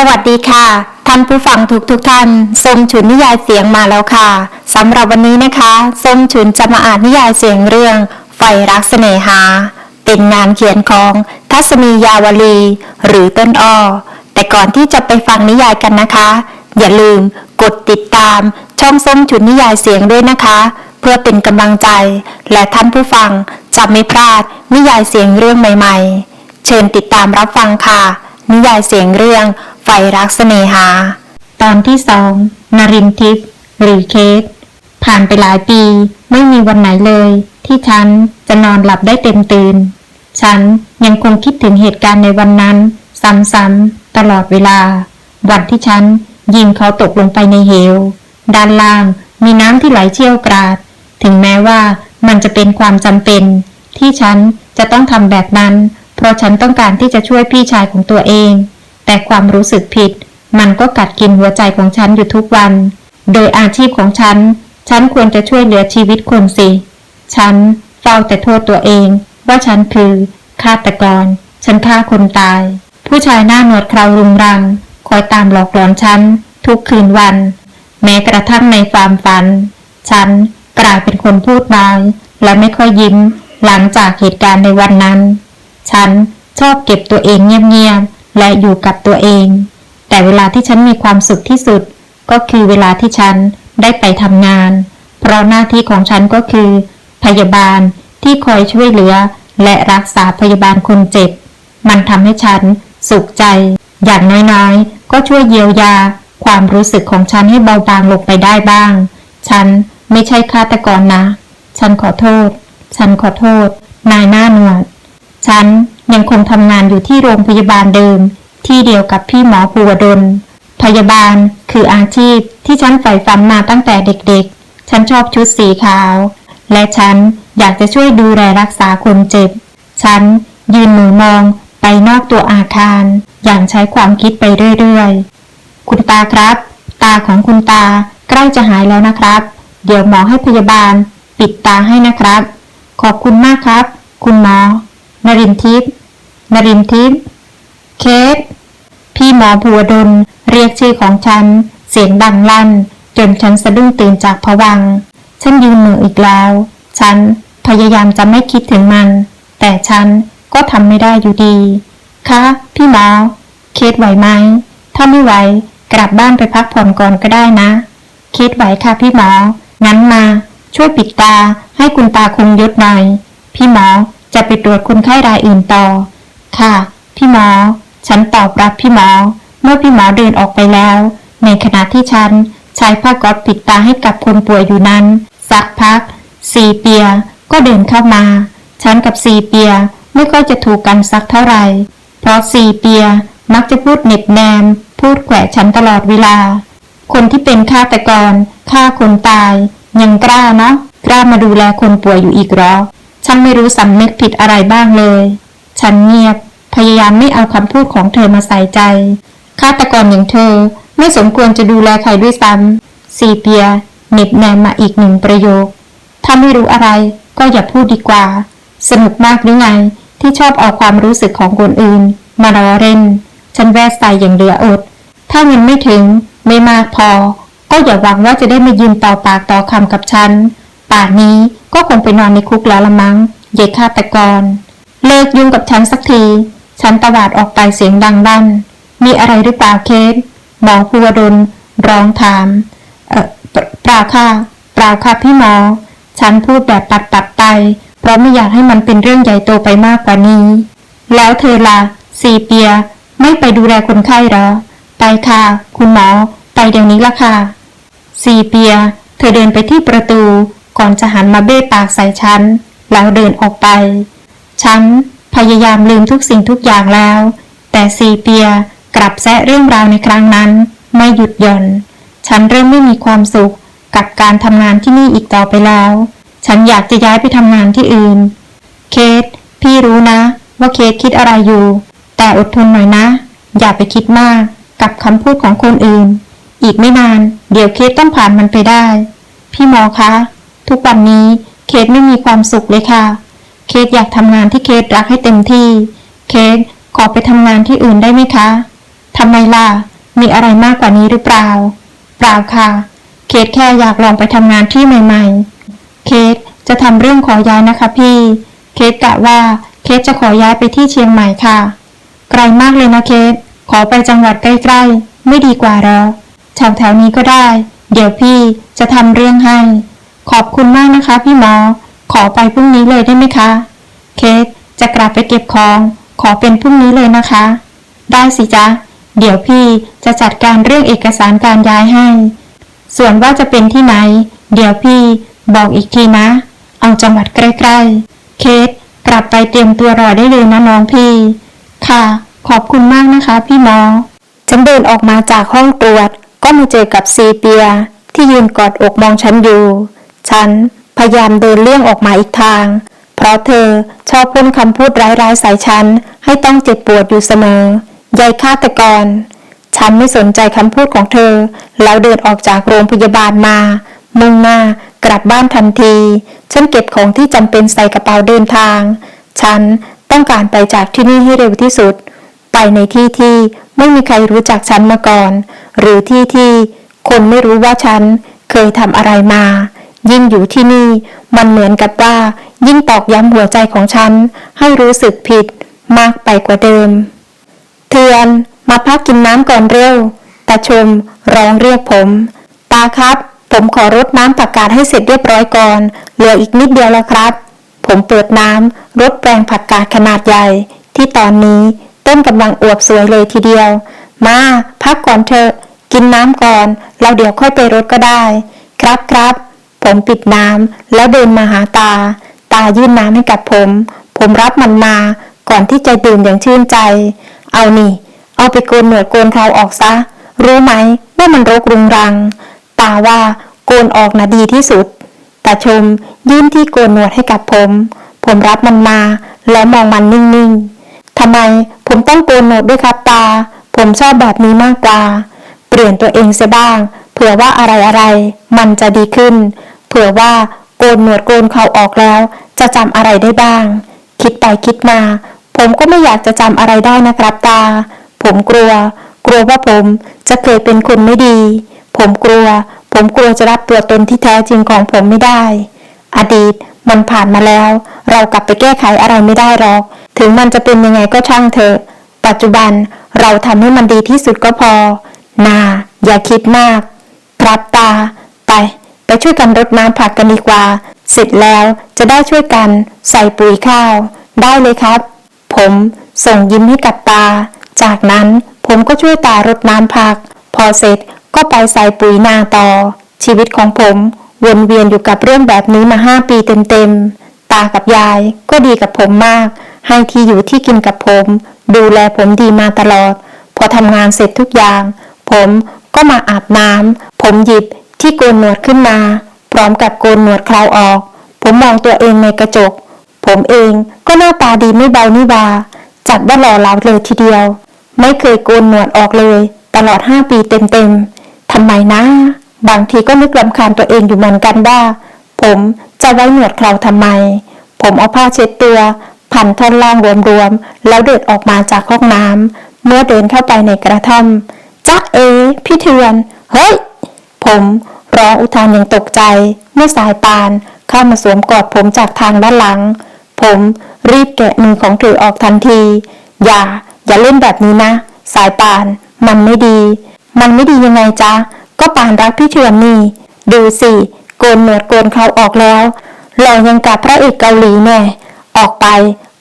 สวัสดีค่ะ ท่านผู้ฟังทุกทุกท่านส้มฉุนนิยายเสียงมาแล้วค่ะสำหรับวันนี้นะคะส้มฉุนจะมาอ่านนิยายเสียงเรื่อง ไฟรักเสน่หา เป็นงานเขียนของทัศนียาวลี หรือต้นอ้อแต่ก่อนที่จะไปฟังนิยายกันนะคะ อย่าลืมกดติดตามช่องส้มฉุนนิยายเสียงด้วยนะคะ เพื่อเป็นกำลังใจ และท่านผู้ฟังจะไม่พลาดนิยายเสียงเรื่องใหม่ ๆ เชิญติดตามรับฟังค่ะ นิยายเสียงเรื่อง ไฟรักเสน่หา ตอนที่สองนรินทิพย์หรือเคสผ่านไปหลายปี ไม่มีวันไหนเลย ที่ฉันจะนอนหลับได้เต็มตื่น ฉันยังคงคิดถึงเหตุการณ์ในวันนั้น ซ้ำๆตลอดเวลา วันที่ฉันยิงเขาตกลงไปในเหว ด้านล่างมีน้ำที่ไหลเชี่ยวกราด ถึงแม้ว่ามันจะเป็นความจำเป็น ที่ฉันจะต้องทำแบบนั้น เพราะฉันต้องการที่จะช่วยพี่ชายของตัวเอง แต่ความรู้สึกผิด มันก็กัดกินหัวใจของฉันอยู่ทุกวัน โดยอาชีพของฉัน ฉันควรจะช่วยเหลือชีวิตคนสิ ฉันเฝ้าแต่โทษตัวเอง ว่าฉันคือฆาตกร ฉันฆ่าคนตาย ผู้ชายหน้าหนวดเครารุงรัง คอยตามหลอกหลอนฉัน ทุกคืนวัน แม้กระทั่งในความฝัน ฉันกลายเป็นคนพูดน้อยและไม่ค่อยยิ้ม หลังจากเหตุการณ์ในวันนั้น ฉันชอบเก็บตัวเองเงียบๆ และอยู่กับตัวเอง แต่เวลาที่ฉันมีความสุขที่สุด ก็คือเวลาที่ฉันได้ไปทำงาน เพราะหน้าที่ของฉันก็คือ พยาบาลที่คอยช่วยเหลือ และรักษาพยาบาลคนเจ็บ มันทำให้ฉันสุขใจ อย่างน้อยๆ ก็ช่วยเยียวยา ความรู้สึกของฉันให้เบาบางลงไปได้บ้าง ฉันไม่ใช่ฆาตกรนะ ฉันขอโทษ ฉันขอโทษ นายหน้าหนวด ฉันยังคงทำงานอยู่ที่โรงพยาบาลเดิม ที่เดียวกับพี่หมอภูวดล พยาบาลคืออาชีพที่ฉันใฝ่ฝันมาตั้งแต่เด็กๆ ฉันชอบชุดสีขาว และฉันอยากจะช่วยดูแลรักษาคนเจ็บ ฉันยืนมือมองไปนอกตัวอาคาร อย่างใช้ความคิดไปเรื่อยๆ คุณตาครับ ตาของคุณตาใกล้จะหายแล้วนะครับ เดี๋ยวหมอให้พยาบาล ปิดตาให้นะครับ ขอบคุณมากครับ คุณหมอ นรินทิพย์นรินทิพย์เคสพี่หมอผัวดลเรียกชื่อของฉัน เสียงดังลั่น จนฉันสะดุ้งตื่นจากผวัง ฉันยืนมืออีกแล้ว ฉันพยายามจะไม่คิดถึงมัน แต่ฉันก็ทำไม่ได้อยู่ดีคะพี่หมอ เคสไหวไหม ถ้าไม่ไหว กลับบ้านไปพักผ่อนก่อนก็ได้นะ เคสไหวค่ะพี่หมอ งั้นมา ช่วยปิดตาให้คุณตาคงยศหน่อย พี่หมอ จะไปตรวจคนไข้รายอื่นต่อ ค่ะ พี่หมอ ฉันตอบรับพี่หมอ เมื่อพี่หมอเดินออกไปแล้ว ในขณะที่ฉันใช้ผ้าก๊อซปิดตาให้กับคนป่วยอยู่นั้น สักพัก ซีเปียก็เดินเข้ามา ฉันกับซีเปียไม่ค่อยจะถูกกันสักเท่าไหร่ เพราะซีเปียมักจะพูดเหน็บแนม พูดแขวะฉันตลอดเวลา คนที่เป็นฆาตกรฆ่าคนตาย ยังกล้าเนาะกล้ามาดูแลคนป่วยอยู่อีกหรอ ฉันไม่รู้สำนึกผิดอะไรบ้างเลย ฉันเงียบ พยายามไม่เอาคำพูดของเธอมาใส่ใจฆาตกรอย่างเธอ ไม่สมควรจะดูแลใครด้วยซ้ำซีเปียเหน็บแนมมาอีกหนึ่งประโยค ถ้าไม่รู้อะไรก็อย่าพูดดีกว่า สนุกมากหรือไง ที่ชอบเอาความรู้สึกของคนอื่น มาล้อเล่น ฉันแวะใส่อย่างเหลืออด ถ้าเงินไม่ถึงไม่มากพอ ก็อย่าหวังว่าจะได้มายืนต่อปากต่อคำกับฉัน ป่านนี้ ก็คงไปนอนในคุกแล้วละมั้งเยฆาตกร เลิกยุ่งกับฉันสักที ฉันตวาดออกไปเสียงดังลั่น มีอะไรหรือเปล่าเคสหมอภูวดลร้องถาม เออเปล่าเปล่าค่ะเปล่าค่ะพี่หมอ ฉันพูดแบบปัดปัดๆไป เพราะไม่อยากให้มันเป็นเรื่องใหญ่โตไปมากกว่านี้ แล้วเธอล่ะซีเปีย ไม่ไปดูแลคนไข้หรอ ไปค่ะ คุณหมอ ไปเดี๋ยวนี้ละค่ะซีเปีย เธอเดินไปที่ประตู ก่อนจะหันมาเบ้ปากใส่ฉัน แล้วเดินออกไป ฉันพยายามลืมทุกสิ่งทุกอย่างแล้ว แต่ซีเปียกลับแซะเรื่องราวในครั้งนั้น ไม่หยุดหย่อน ฉันเริ่มไม่มีความสุขกับการทำงานที่นี่อีกต่อไปแล้ว ฉันอยากจะย้ายไปทำงานที่อื่น เคสพี่รู้นะ ว่าเคสคิดอะไรอยู่ แต่อดทนหน่อยนะ อย่าไปคิดมากกับคำพูดของคนอื่น อีกไม่นาน เดี๋ยวเคสต้องผ่านมันไปได้ พี่หมอคะ ทุกวันนี้เคสไม่มีความสุขเลยค่ะ เคสอยากทำงานที่เคสรักให้เต็มที่ เคสขอไปทำงานที่อื่นได้ไหมคะทำไมล่ะ มีอะไรมากกว่านี้หรือเปล่า เปล่าค่ะ เคสแค่อยากลองไปทำงานที่ใหม่ ๆ เคสจะทำเรื่องขอย้ายนะคะพี่ เคสกะว่าเคสจะขอย้ายไปที่เชียงใหม่ค่ะ ไกลมากเลยนะเคสขอไปจังหวัดใกล้ๆ ไม่ดีกว่าหรอแถวๆนี้ก็ได้ เดี๋ยวพี่จะทำเรื่องให้ ขอบคุณมากนะคะ พี่หมอ ขอไปพรุ่งนี้เลยได้ไหมคะ เคสจะกลับไปเก็บของ ขอเป็นพรุ่งนี้เลยนะคะ ได้สิจ๊ะ เดี๋ยวพี่จะจัดการเรื่องเอกสารการย้ายให้ ส่วนว่าจะเป็นที่ไหน เดี๋ยวพี่บอกอีกทีนะ เอาจังหวัดใกล้ๆ เคสกลับไปเตรียมตัวรอได้เลยนะน้องพี่ ค่ะ ขอบคุณมากนะคะ พี่หมอฉันเดินออกมาจากห้องตรวจ ก็มาเจอกับซีเปีย ที่ยืนกอดอกมองฉันอยู่ ฉันพยายามเดินเลี่ยงออกมาอีกทาง เพราะเธอชอบพูดคำพูดร้ายๆใส่ฉันให้ต้องเจ็บปวดอยู่เสมอยายฆาตกร ฉันไม่สนใจคำพูดของเธอ แล้วเดินออกจากโรงพยาบาลมา มุ่งหน้ากลับบ้านทันที ฉันเก็บของที่จำเป็นใส่กระเป๋าเดินทาง ฉันต้องการไปจากที่นี่ให้เร็วที่สุด ไปในที่ที่ไม่มีใครรู้จักฉันมาก่อน หรือที่ที่คนไม่รู้ว่าฉันเคยทำอะไรมา ยิ่งอยู่ที่นี่ มันเหมือนกับว่า ยิ่งตอกย้ำหัวใจของฉัน ให้รู้สึกผิดมากไปกว่าเดิม เทือนมาพักกินน้ำก่อนเร็วตาชมร้องเรียกผม ตาครับ ผมขอรดน้ำผักกาดให้เสร็จเรียบร้อยก่อน เหลืออีกนิดเดียวแล้วครับ ผมเปิดน้ำรดแปลงผักกาดขนาดใหญ่ ที่ตอนนี้ต้นกำลังอวบสวยเลยทีเดียว มา พักก่อนเถอะ กินน้ำก่อน แล้วเดี๋ยวค่อยไปรดก็ได้ ครับครับ ผมปิดน้ำแล้วเดินมาหาตา ตายื่นน้ำให้กับผม ผมรับมันมาก่อนที่จะดื่มอย่างชื่นใจ เอานี่ เอาไปโกนหนวดโกนเคราออกซะ รู้ไหมว่ามันรกรุงรัง ตาว่าโกนออกนะดีที่สุด ตาชมยื่นที่โกนหนวดให้กับผม ผมรับมันมา แล้วมองมันนิ่งๆทำไมผมต้องโกนหนวดด้วยครับตา ผมชอบแบบนี้มากกว่า เปลี่ยนตัวเองเสียบ้าง เผื่อว่าอะไรอะไรมันจะดีขึ้น ผื่อว่าโกนหนวดโกนเขาออกแล้ว จะจำอะไรได้บ้าง คิดไปคิดมา ผมก็ไม่อยากจะจำอะไรได้นะครับตา ผมกลัว กลัวว่าผมจะเคยเป็นคนไม่ดี ผมกลัว ผมกลัวจะรับตัวตนที่แท้จริงของผมไม่ได้ อดีตมันผ่านมาแล้ว เรากลับไปแก้ไขอะไรไม่ได้หรอก ถึงมันจะเป็นยังไงก็ช่างเถอะ ปัจจุบันเราทำให้มันดีที่สุดก็พอ นา อย่าคิดมาก ครับตา ไป ไปช่วยกันรดน้ำผักกันดีกว่า เสร็จแล้วจะได้ช่วยกันใส่ปุ๋ยข้าว ได้เลยครับ ผมส่งยิ้มให้กับตา จากนั้นผมก็ช่วยตารดน้ำผัก พอเสร็จก็ไปใส่ปุ๋ยนาต่อ ชีวิตของผมวนเวียนอยู่กับเรื่องแบบนี้มาห้าปีเต็มๆ ตากับยายก็ดีกับผมมาก ให้ที่อยู่ที่กินกับผม ดูแลผมดีมาตลอด พอทำงานเสร็จทุกอย่าง ผมก็มาอาบน้ำผมหยิบ ที่โกนหนวดขึ้นมา พร้อมกับโกนหนวดเคราวออก ผมมองตัวเองในกระจก ผมเองก็หน้าตาดีไม่เบานี่าจัดว่าหล่อเหลาเลยทีเดียว ไม่เคยโกนหนวดออกเลย ตลอดห้าปีเต็มๆทำไมนะ บางทีก็นึกรำคาญตัวเองอยู่เหมือนกันว่า ผมจะไว้หนวดเคราทำไม ผมเอาผ้าเช็ดตัวพันท่อนล่างรวมๆแล้วเดินออกมาจากห้องน้ำเมื่อเดินเข้าไปในกระท่อมจ๊ะเอ พี่เทือน เฮ้ย ผมร้องอุทานอย่างตกใจ เมื่อสายปานเข้ามาสวมกอดผมจากทางด้านหลัง ผมรีบแกะมือของเธอออกทันที อย่า อย่าเล่นแบบนี้นะ สายปาน มันไม่ดี มันไม่ดียังไงจ๊ะ ก็ปานรักพี่เทือนนี่ ดูสิ โกนหนวดโกนเขาออกแล้ว หล่อยังกับพระเอกเกาหลีแน่ ออกไป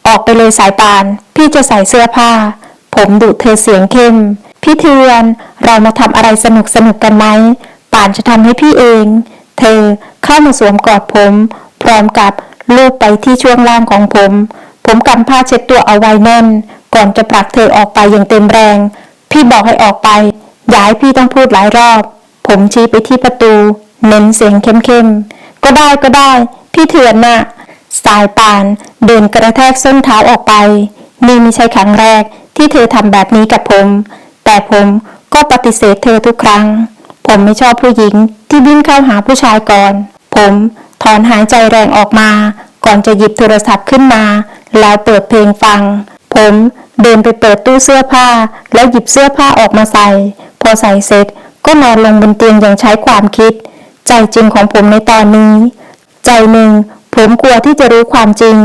ออกไปเลยสายปาน พี่จะใส่เสื้อผ้า ผมดุเธอเสียงเข้ม พี่เทือน เรามาทำอะไรสนุกสนุกกันไหม ป่านจะทำให้พี่เอง เธอเข้ามาสวมกอดผม พร้อมกับลูบไปที่ช่วงล่างของผม ผมกำผ้าเช็ดตัวเอาไว้แน่น ก่อนจะผลักเธอออกไปอย่างเต็มแรง พี่บอกให้ออกไป อย่าให้พี่ต้องพูดหลายรอบ ผมชี้ไปที่ประตู เน้นเสียงเข้มๆ ก็ได้ก็ได้ พี่เถื่อนน่ะสายปานเดินกระแทกส้นเท้าออกไป นี่ไม่ใช่ครั้งแรกที่เธอทำแบบนี้กับผม แต่ผมก็ปฏิเสธเธอทุกครั้ง ผมไม่ชอบผู้หญิงที่วิ่งเข้าหาผู้ชายก่อน ผมถอนหายใจแรงออกมา ก่อนจะหยิบโทรศัพท์ขึ้นมา แล้วเปิดเพลงฟัง ผมเดินไปเปิดตู้เสื้อผ้า แล้วหยิบเสื้อผ้าออกมาใส่ พอใส่เสร็จก็นอนลงบนเตียงอย่างใช้ความคิด ใจจริงของผมในตอนนี้ ใจหนึ่งผมกลัวที่จะรู้ความจริง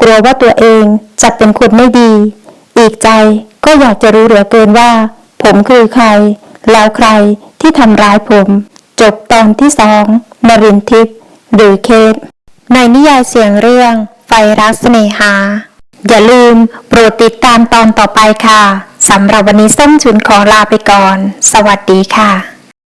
กลัวว่าตัวเองจะเป็นคนไม่ดี อีกใจก็อยากจะรู้เหลือเกินว่า ผมคือใคร แล้วใครที่ทำร้ายผม จบตอนที่สองนรินทิพย์หรือเคสในนิยายเสียงเรื่อง ไฟรักเสน่หา อย่าลืมโปรดติดตามตอนต่อไปค่ะสำหรับวันนี้ส้มฉุนขอลาไปก่อน สวัสดีค่ะ